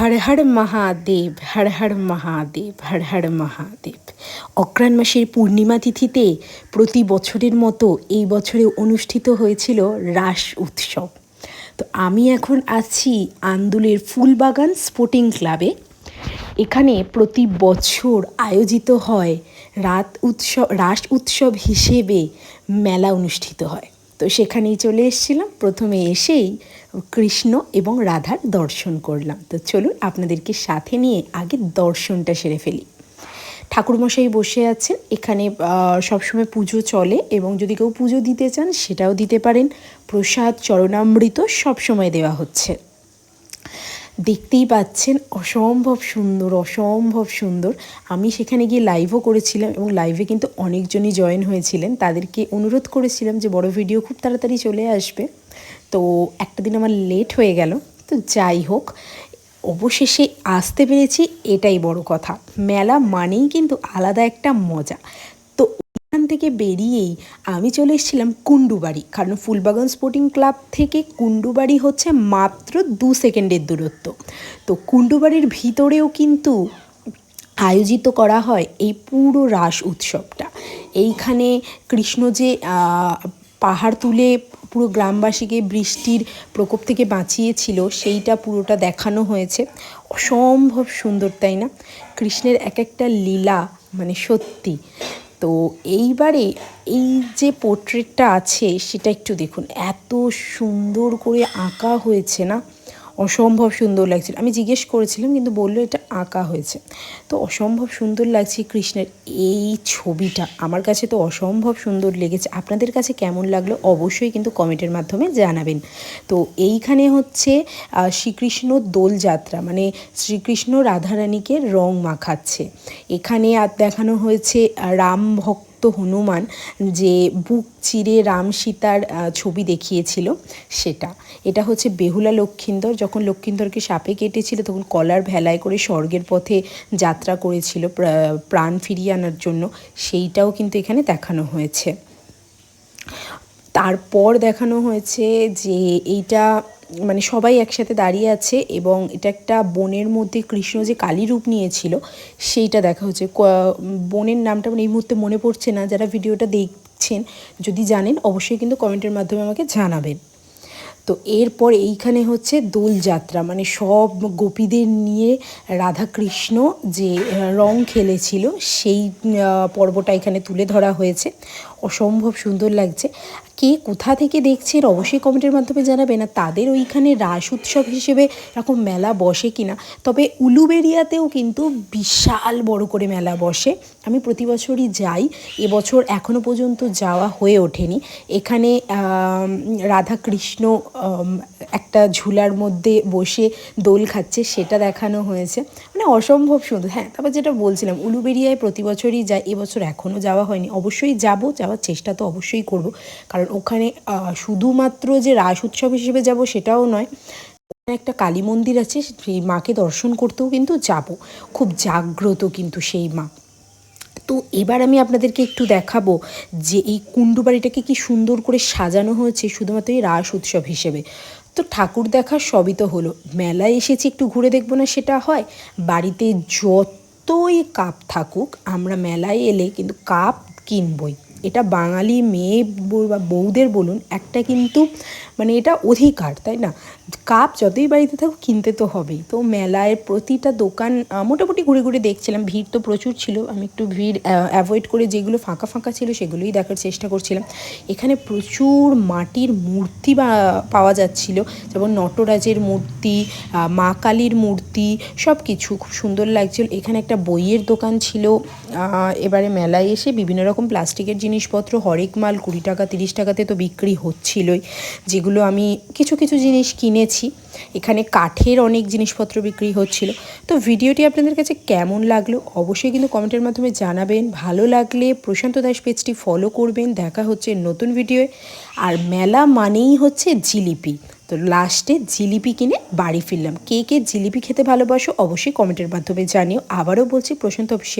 হর হর মহাদেব হর হর মহাদেব হর হর মহাদেব অগ্রাণ মাসের পূর্ণিমা তিথিতে প্রতি বছরের মতো এই বছরে অনুষ্ঠিত হয়েছিল রাস উৎসব। তো আমি এখন আছি আন্দুলের ফুলবাগান স্পোর্টিং ক্লাবে। এখানে প্রতি বছর আয়োজিত হয় রাত উৎসব, রাস উৎসব হিসেবে মেলা অনুষ্ঠিত হয়। তো সেখানেই চলে এসেছিলাম। প্রথমে এসেই কৃষ্ণ এবং রাধার দর্শন করলাম। তো চলুন আপনাদেরকে সাথে নিয়ে আগে দর্শনটা সেরে ফেলি। ঠাকুরমশাই বসে আছেন। এখানে সবসময় পুজো চলে এবং যদি কেউ পুজো দিতে চান সেটাও দিতে পারেন। প্রসাদ, চরণামৃত সবসময় দেওয়া হচ্ছে। দেখতেই পাচ্ছেন অসম্ভব সুন্দর অসম্ভব সুন্দর। আমি সেখানে গিয়ে লাইভও করেছিলাম এবং লাইভে কিন্তু অনেকজনই জয়েন হয়েছিলেন। তাদেরকে অনুরোধ করেছিলাম যে বড় ভিডিও খুব তাড়াতাড়ি চলে আসবে। তো একটা দিন আমার লেট হয়ে গেল। তো যাই হোক, অবশেষে আসতে পেরেছি এটাই বড় কথা। মেলা মানেই কিন্তু আলাদা একটা মজা। থেকে বেরিয়েই আমি চলে এসেছিলাম কুন্ডুবাড়ি কারণ ফুলবাগান স্পোর্টিং ক্লাব থেকে কুণ্ডুবাড়ি হচ্ছে মাত্র দু সেকেন্ডের দূরত্ব। তো কুণ্ডুবাড়ির ভিতরেও কিন্তু আয়োজিত করা হয় এই পুরো রাস উৎসবটা। এইখানে কৃষ্ণ যে পাহাড় তুলে পুরো গ্রামবাসীকে বৃষ্টির প্রকোপ থেকে বাঁচিয়েছিল, সেইটা পুরোটা দেখানো হয়েছে। অসম্ভব সুন্দর, তাই না? কৃষ্ণের এক একটা লীলা মানে সত্যি। তো এইবারে এই যে পোর্ট্রেটটা আছে, সেটা একটু দেখুন। এত সুন্দর করে আঁকা হয়েছে না? অসম্ভব সুন্দর লাগছিল। আমি জিজ্ঞেস করেছিলাম, কিন্তু বলল এটা আঁকা হয়েছে। তো অসম্ভব সুন্দর লাগছে কৃষ্ণের এই ছবিটা। আমার কাছে তো অসম্ভব সুন্দর লেগেছে। আপনাদের কাছে কেমন লাগল অবশ্যই কিন্তু কমেন্টের মাধ্যমে জানাবেন। তো এইখানে হচ্ছে শ্রীকৃষ্ণ দোলযাত্রা মানে শ্রীকৃষ্ণ রাধারানীকে রং মাখাচ্ছে। এখানে আর দেখানো হয়েছে রাম ভক্ত ভক্ত হনুমান যে বুক চিরে রাম সীতার ছবি দেখিয়েছিল সেটা। এটা হচ্ছে বেহুলা লক্ষিন্দর। যখন লক্ষিন্দরকে সাপে কেটেছিল, তখন কলার ভেলায় করে স্বর্গের পথে যাত্রা করেছিল প্রাণ ফিরিয়ে আনার জন্য। সেইটাও কিন্তু এখানে দেখানো হয়েছে। তারপর দেখানো হয়েছে যে এইটা মানে সবাই একসাথে দাঁড়িয়ে আছে এবং এটা একটা বনের মধ্যে কৃষ্ণ যে কালী রূপ নিয়েছিল, সেইটা দেখা হচ্ছে। বনের নামটা মানে এই মুহূর্তে মনে পড়ছে না, যারা ভিডিওটা দেখছেন, যদি জানেন অবশ্যই কিন্তু কমেন্টের মাধ্যমে আমাকে জানাবেন। তো এরপর এইখানে হচ্ছে দোলযাত্রা মানে সব গোপীদের নিয়ে রাধাকৃষ্ণ যে রং খেলেছিল সেই পর্বটা এখানে তুলে ধরা হয়েছে। অসম্ভব সুন্দর লাগছে। কে কোথা থেকে দেখছেন অবশ্যই কমেন্টের মাধ্যমে জানাবেন আর তাদের ওইখানে রাস উৎসব হিসেবে এরকম মেলা বসে কিনা। তবে উলুবেরিয়াতেও কিন্তু বিশাল বড় করে মেলা বসে। আমি প্রতি বছরই যাই। এবছর এখনও পর্যন্ত যাওয়া হয়ে ওঠেনি। এখানে রাধাকৃষ্ণ একটা ঝুলার মধ্যে বসে দোল খাচ্ছে, সেটা দেখানো হয়েছে। মানে অসম্ভব সুন্দর। হ্যাঁ তারপর যেটা বলছিলাম উলুবেরিয়ায় প্রতি বছরই যাই, এবছর এখনও যাওয়া হয়নি। অবশ্যই যাব, যাওয়ার চেষ্টা তো অবশ্যই করব। কারণ ওখানে শুধুমাত্র যে রাস উৎসব হিসেবে যাব সেটাও নয় একটা কালী মন্দির আছে, সেই মাকে দর্শন করতেও কিন্তু যাব। খুব জাগ্রত কিন্তু সেই মা। তো এবার আমি আপনাদেরকে একটু দেখাবো যে এই কুণ্ডু বাড়িটাকে কি সুন্দর করে সাজানো হয়েছে শুধুমাত্র এই রাস উৎসব হিসেবে। তো ঠাকুর দেখা সবই তো হলো। মেলায় এসেছি একটু ঘুরে দেখব না সেটা হয়। বাড়িতে যতই কাপ থাকুক, আমরা মেলায় এলে কিন্তু কাপ কিনবই। এটা বাঙালি মেয়ে বা বউদের বলুন, একটা কিন্তু মানে এটা অধিকার, তাই না? কাপ যতই বাড়িতে থাকুক, কিনতে তো হবেই। তো মেলায় প্রতিটা দোকান মোটামুটি ঘুরে ঘুরে দেখছিলাম, ভিড় তো প্রচুর ছিল। আমি একটু ভিড় অ্যাভয়েড করে যেগুলো ফাঁকা ফাঁকা ছিল, সেগুলোই দেখার চেষ্টা করছিলাম। এখানে প্রচুর মাটির মূর্তি বা- পাওয়া যাচ্ছিল। যেমন নটরাজের মূর্তি মা কালীর মূর্তি সব কিছু খুব সুন্দর লাগছিল। এখানে একটা বইয়ের দোকান ছিল। এবারে মেলায় এসে বিভিন্ন রকম প্লাস্টিকের জিনিসপত্র, হরেক মাল কুড়ি টাকা, তিরিশ টাকাতে তো বিক্রি হচ্ছিলই, যেগুলো আমি কিছু কিছু জিনিস কিনেছি। এখানে কাঠের অনেক জিনিসপত্র বিক্রি হচ্ছিল। তো ভিডিওটি আপনাদের কাছে কেমন লাগল? অবশ্যই কিন্তু কমেন্টের মাধ্যমে জানাবেন। ভালো লাগলে প্রশান্ত দাস পেজটি ফলো করবেন। দেখা হচ্ছে নতুন ভিডিওয়ে। আর মেলা মানেই হচ্ছে জিলিপি। তো লাস্টে জিলিপি কিনে বাড়ি ফিরলাম। কে কে জিলিপি খেতে ভালোবাসো অবশ্যই কমেন্টের মাধ্যমে জানিও। আবারও বলছি প্রশান্ত অফিসিয়াল